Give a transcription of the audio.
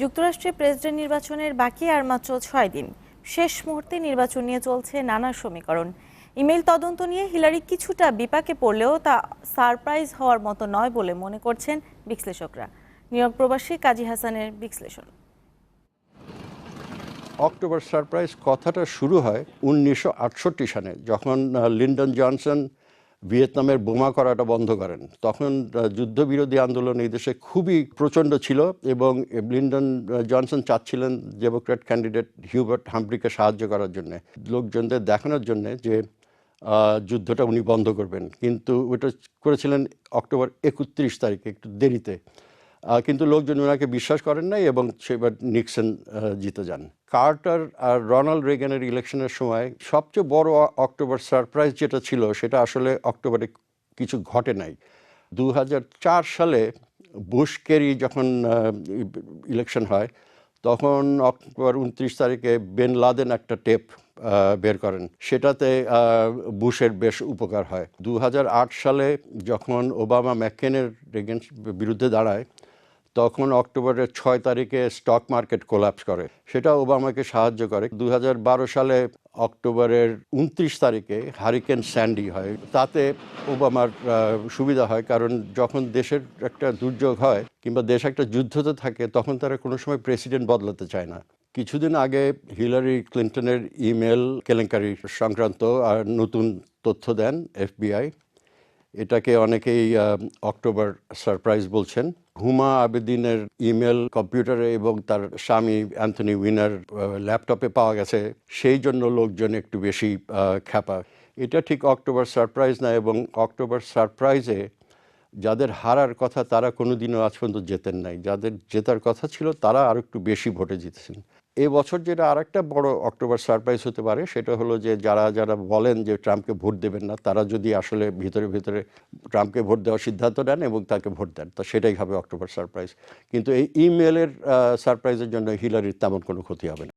যুক্তরাষ্ট্রে প্রেসিডেন্ট নির্বাচনের বাকি আর মাত্র ছয় দিন। শেষ মুহূর্তে নির্বাচন নিয়ে চলছে নানা সমীকরণ। ইমেল তদন্ত নিয়ে হিলারি কিছুটা বিপাকে পড়লেও তা সারপ্রাইজ হওয়ার মতো নয় বলে মনে করছেন বিশ্লেষকরা। নিউ প্রবাসী কাজী হাসানের বিশ্লেষণ। অক্টোবর সারপ্রাইজ কথাটা শুরু হয় উনিশশো আটষট্টি সালে, যখন লিন্ডন জনসন ভিয়েতনামের বোমা করাটা বন্ধ করেন। তখন যুদ্ধবিরোধী আন্দোলন এই দেশে খুবই প্রচণ্ড ছিল এবং লিন্ডন জনসন চাচ্ছিলেন ডেমোক্র্যাট ক্যান্ডিডেট হিউবার্ট হামপ্রিকে সাহায্য করার জন্য, লোকজনদের দেখানোর জন্য যে যুদ্ধটা উনি বন্ধ করবেন। কিন্তু ওটা করেছিলেন অক্টোবর একত্রিশ তারিখে, একটু দেরিতে। কিন্তু লোকজন ওনাকে বিশ্বাস করেন নাই এবং সেবার নিক্সন জিতে যান। কার্টার আর রোনাল্ড রেগানের ইলেকশনের সময় সবচেয়ে বড় অক্টোবর সারপ্রাইজ যেটা ছিল, সেটা আসলে অক্টোবরে কিছু ঘটে নাই। দু হাজার চার সালে বুশ কেরি যখন ইলেকশন হয়, তখন অক্টোবর উনত্রিশ তারিখে বেন লাদেন একটা টেপ বের করেন। সেটাতে বুশের বেশ উপকার হয়। দু হাজার আট সালে যখন ওবামা ম্যাকেনের বিরুদ্ধে দাঁড়ায় তখন অক্টোবরের ছয় তারিখে স্টক মার্কেট কোলাপস করে। সেটা ওবামাকে সাহায্য করে। দু হাজার বারো সালে অক্টোবরের উনত্রিশ তারিখে হারিকেন স্যান্ডি হয়। তাতে ওবামার সুবিধা হয় কারণ যখন দেশের একটা দুর্যোগ হয় কিংবা দেশ একটা যুদ্ধতে থাকে তখন তারা কোনো সময় প্রেসিডেন্ট বদলাতে চায় না। কিছুদিন আগে হিলারি ক্লিন্টনের ইমেল কেলেঙ্কারি সংক্রান্ত আর নতুন তথ্য দেন এফবিআই। এটাকে অনেকেই অক্টোবর সারপ্রাইজ বলছেন। হুমা আবেদিনের ইমেল কম্পিউটারে এবং তার স্বামী অ্যান্থনি উইনার ল্যাপটপে পাওয়া গেছে। সেই জন্য লোকজন একটু বেশি খ্যাপা। এটা ঠিক অক্টোবর সারপ্রাইজ না এবং অক্টোবর সারপ্রাইজে যাদের হারার কথা তারা কোনোদিনও আজ পর্যন্ত জেতেন নাই। যাদের জেতার কথা ছিল তারা আর একটু বেশি ভোটে জিতেছেন। এই বছর যেটা আরেকটা বড় অক্টোবর সারপ্রাইজ হতে পারে, সেটা হলো যে যারা যারা বলেন যে ট্রাম্পকে ভোট দেবেন না, তারা যদি আসলে ভিতরে ভিতরে ট্রাম্পকে ভোট দেওয়ার সিদ্ধান্ত নেন এবং তাকে ভোট দেন, তো সেটাই হবে অক্টোবর সারপ্রাইজ কিন্তু এই ইমেলের সারপ্রাইজের জন্য হিলারির তেমন কোনো ক্ষতি হবে না।